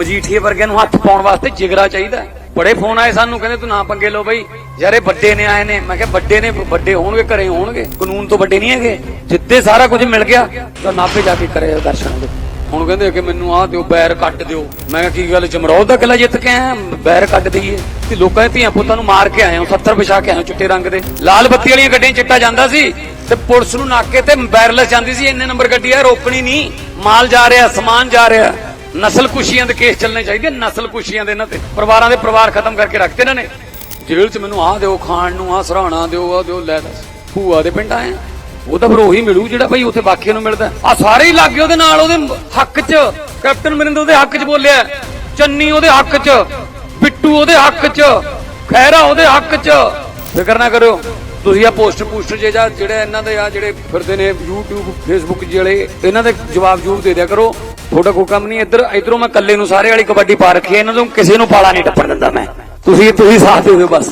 ਮਜੀਠੀਏ ਵਰਗਿਆਂ ਨੂੰ ਹੱਥ ਪਾਉਣ ਵਾਸਤੇ ਜਿਗਰਾ ਚਾਹੀਦਾ ਬੜੇ ਫੋਨ ਆਏ ਸਾਨੂੰ, ਕਹਿੰਦੇ ਤੂੰ ਨਾ ਪੰਗੇ ਲਓ ਬਈ। ਯਾਰ ਵੱਡੇ ਨੇ, ਆਏ ਨੇ। ਮੈਂ ਕਿਹਾ, ਵੱਡੇ ਨੇ, ਵੱਡੇ ਹੋਣਗੇ, ਘਰੇ ਹੋਣਗੇ। ਕਾਨੂੰਨ ਤੋਂ ਵੱਡੇ ਨਹੀਂ ਹੈਗੇ। ਜਿੱਦੇ ਸਾਰਾ ਕੁਝ ਮਿਲ ਗਿਆ। ਤਾਂ ਨਾਪੇ ਜਾ ਕੇ ਕਰੇ ਦਰਸ਼ਨ ਦੇ। ਹੁਣ ਕਹਿੰਦੇ ਕਿ ਮੈਨੂੰ ਆਹ ਦਿਓ, ਬੈਰ ਕੱਟ ਦਿਓ। ਮੈਂ ਕਿਹਾ, ਕੀ ਗੱਲ, ਜਮਰੌਦ ਦਾ ਕਿਲਾ ਜਿੱਤ ਕੇ ਆਇਆ? ਬੈਰ ਕੱਟ ਦਈਏ। ਤੇ ਲੋਕਾਂ ਦੇ ਧੀਆਂ ਪੁੱਤਾਂ ਨੂੰ ਮਾਰ ਕੇ ਆਏ ਹਾਂ 70 ਵਿਛਾ ਕੇ ਆਏ ਚਿੱਟੇ ਰੰਗ ਦੇ। ਲਾਲ ਬੱਤੀ ਵਾਲੀਆਂ ਗੱਡੀਆਂ ਚਿੱਟਾ ਜਾਂਦਾ ਸੀ। ਤੇ ਪੁਲਿਸ ਨੂੰ ਨਾਕੇ ਤੇ ਬੈਰਲੈਸ ਜਾਂਦੀ ਸੀ। ਇੰਨੇ ਨੰਬਰ ਗੱਡੀ ਆ, ਰੋਕਣੀ ਨਹੀਂ। ਮਾਲ ਜਾ ਰਿਹਾ, ਸਮਾਨ ਜਾ ਰਿਹਾ। ਨਸਲ ਕੁਸ਼ੀਆਂ ਦੇ ਕੇਸ ਚੱਲਣੇ ਚਾਹੀਦੇ, ਨਸਲ ਕੁਸ਼ੀਆਂ ਦੇ ਇਹਨਾਂ ਤੇ। ਪਰਿਵਾਰਾਂ ਦੇ ਪਰਿਵਾਰ ਖਤਮ ਕਰਕੇ ਰੱਖਤੇ ਇਹਨਾਂ ਨੇ। ਜੇਲ੍ਹ 'ਚ ਮੈਨੂੰ ਆਹ ਦਿਓ, ਖਾਣ ਨੂੰ ਆਹ, ਸਰਾਣਾ ਦਿਓ, ਆਹ ਦਿਓ, ਲੈ ਦੱਸ। ਭੂਆ ਦੇ ਪਿੰਡ ਆਏ ਉਹ ਤਾਂ ਫਿਰ ਉਹੀ ਮਿਲੂ ਜਿਹੜਾ ਭਾਈ ਉੱਥੇ ਬਾਕੀਆਂ ਨੂੰ ਮਿਲਦਾ। ਆ ਸਾਰੇ ਹੀ ਲੱਗੇ ਉਹਦੇ ਨਾਲ, ਉਹਦੇ ਹੱਕ 'ਚ। ਕੈਪਟਨ ਮਰਿੰਦਰ ਉਹਦੇ ਹੱਕ 'ਚ ਬੋਲਿਆ। ਚੰਨੀ ਉਹਦੇ ਹੱਕ 'ਚ, ਬਿੱਟੂ ਉਹਦੇ ਹੱਕ 'ਚ ਖੈਰਾ ਉਹਦੇ ਹੱਕ 'ਚ। ਫਿਕਰ ਨਾ ਕਰਿਓ, ਤੁਸੀਂ ਆ ਪੋਸਟਰ ਪੋਸਟਰ ਜੇ ਜਾਂ ਜਿਹੜੇ ਇਹਨਾਂ ਦੇ ਆ ਜਿਹੜੇ ਫਿਰਦੇ ਨੇ YouTube, Facebook ਜਿਹੜੇ ਇਹਨਾਂ ਦੇ ਜਵਾਬ ਜੂਬ ਦੇ ਦਿਆ ਕਰੋ। ਤੁਹਾਡਾ ਕੋਈ ਕੰਮ ਨਹੀਂ, ਇੱਧਰ ਇਧਰੋਂ ਮੈਂ ਇਕੱਲੇ ਨੂੰ ਸਾਰੇ ਵਾਲੀ ਕਬੱਡੀ ਪਾ ਰੱਖੀ ਹੈ, ਇਹਨਾਂ ਨੂੰ ਕਿਸੇ ਨੂੰ ਪਾਲਾ ਨਹੀਂ ਟੱਪਣ ਦਿੰਦਾ ਮੈਂ। ਤੁਸੀਂ ਤੁਸੀਂ ਸਾਥ ਦੇ ਦਿਓ ਬਸ।